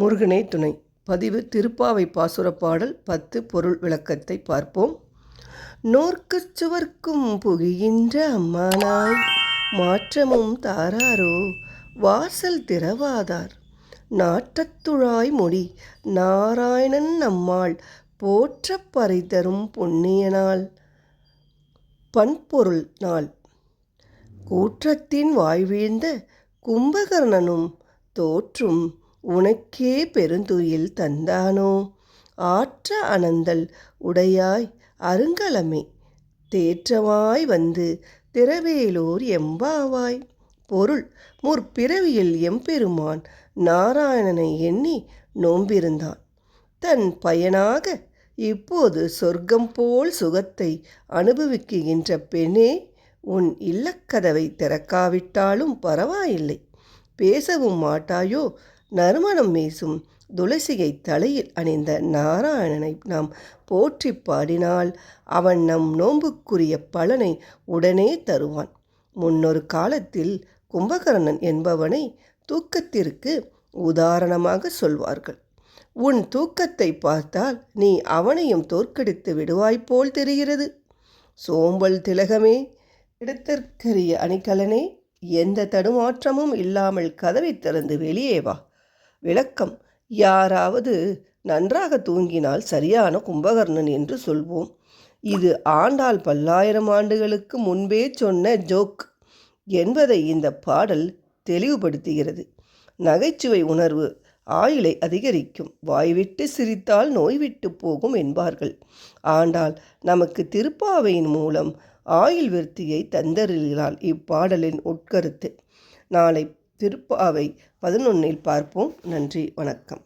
முருகனே துணை. பதிவு திருப்பாவை பாசுரப்பாடல் பத்து பொருள் விளக்கத்தை பார்ப்போம். நோர்க்கு சுவர்க்கும் புகின்ற அம்மானாய் மாற்றமும் தாராரோ வாசல் திறவாதார். நாட்டத்துழாய் மொழி நாராயணன் நம்மாள் போற்ற பறை தரும் பண்பொருள் நாள். கூற்றத்தின் வாய்வீழ்ந்த கும்பகர்ணனும் தோற்றும் உனக்கே பெருந்துயில் தந்தானோ? ஆற்ற அனந்தல் உடையாய் அருங்கலமே. தேற்றமாய் வந்து திரவேலூர் எம்பாவாய். பொருள் முற்பிறவியில் எம்பெருமான் நாராயணனை எண்ணி நோம்பிருந்தான். தன் பயனாக இப்போது சொர்க்கம் போல் சுகத்தை அனுபவிக்குகின்ற பெண்ணே உன் இல்லக்கதவை திறக்காவிட்டாலும் பரவாயில்லை. பேசவும் மாட்டாயோ? நறுமணம் வீசும் துளசியை தலையில் அணிந்த நாராயணனை நாம் போற்றி பாடினால் அவன் நம் நோன்புக்குரிய பலனை உடனே தருவான். முன்னொரு காலத்தில் கும்பகர்ணன் என்பவனை தூக்கத்திற்கு உதாரணமாக சொல்வார்கள். உன் தூக்கத்தை பார்த்தால் நீ அவனையும் தோற்கடித்து விடுவாய் போல் தெரிகிறது. சோம்பல் திலகமே இடத்திற்கரிய அணிகலனே எந்த தடுமாற்றமும் இல்லாமல் கதவை திறந்து வெளியே வா. விளக்கம். யாராவது நன்றாக தூங்கினால் சரியான கும்பகர்ணன் என்று சொல்வோம். இது ஆண்டாள் பல்லாயிரம் ஆண்டுகளுக்கு முன்பே சொன்ன ஜோக் என்பதை இந்த பாடல் தெளிவுபடுத்துகிறது. நகைச்சுவை உணர்வு ஆயுளை அதிகரிக்கும். வாய்விட்டு சிரித்தால் நோய்விட்டு போகும் என்பார்கள். ஆண்டால் நமக்கு திருப்பாவையின் மூலம் ஆயுள் விருத்தியை தந்தருகிறாள் இப்பாடலின் உட்கருத்து. நாளை திருப்பாவை பதினொன்னில் பார்ப்போம். நன்றி வணக்கம்.